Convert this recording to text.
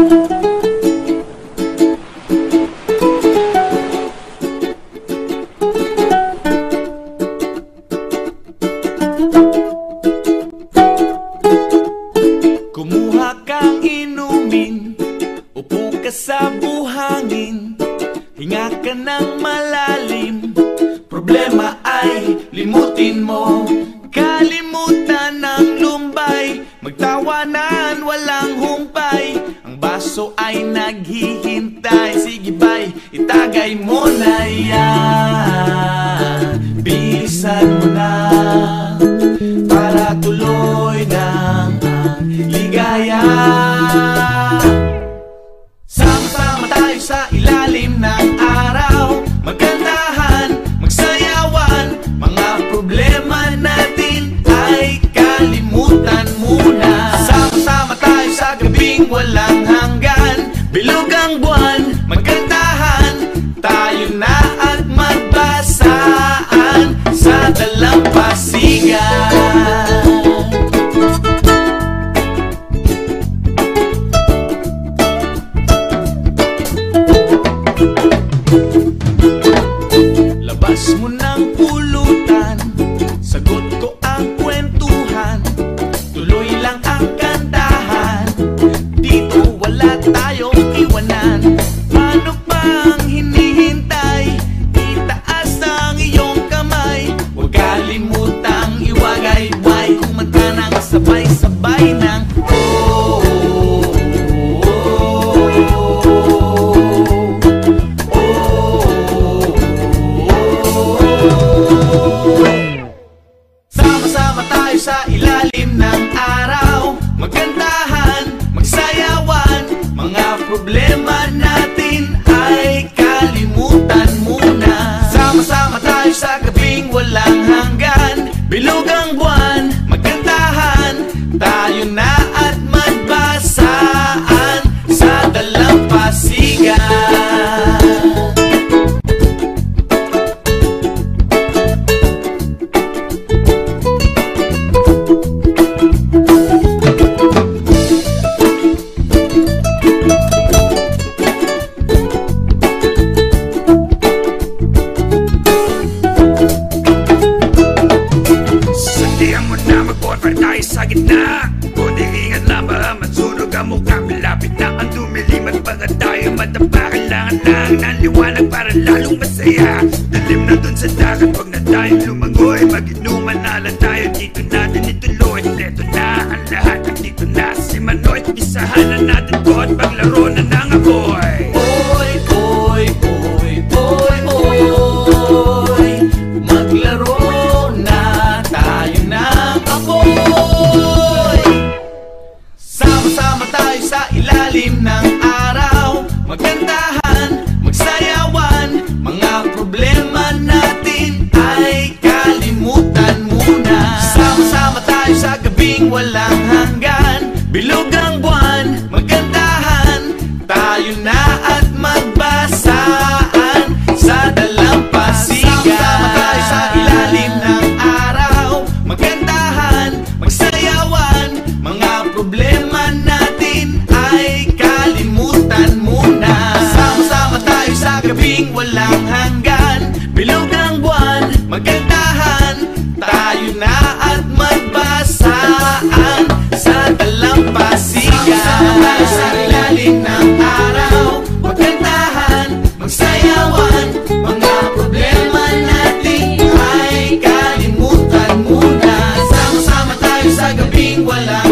Kumuha kang inumin Upo ka sa buhangin. Hinga ka ng malalim Problema ay limutin mo. Kalimutan ng lumbay walang humpay Baso ay naghihintay. Sige bay, itagay mo na yan. Bilisan mo na Para tuloy ng ligaya buwan, magkantahan Tayo na at magbasaan Sa dalampasigan Labas mo ng pulutan tayo sa gitna. Kundi ingat lang baka matsunog ang mukha Malapit na ang dumilim at baka tayo matapa Kailangan lang ng liwanag para lalong masaya. Dalim na dun sa dagat, wag na tayong lumangoy. Mag-inuman na lang tayo, dito natin ituloy. Leto na ang lahat, dito na si Manoy. Isahan na natin to at paglaro na ng walang hanggan. Bilog sa gabing wala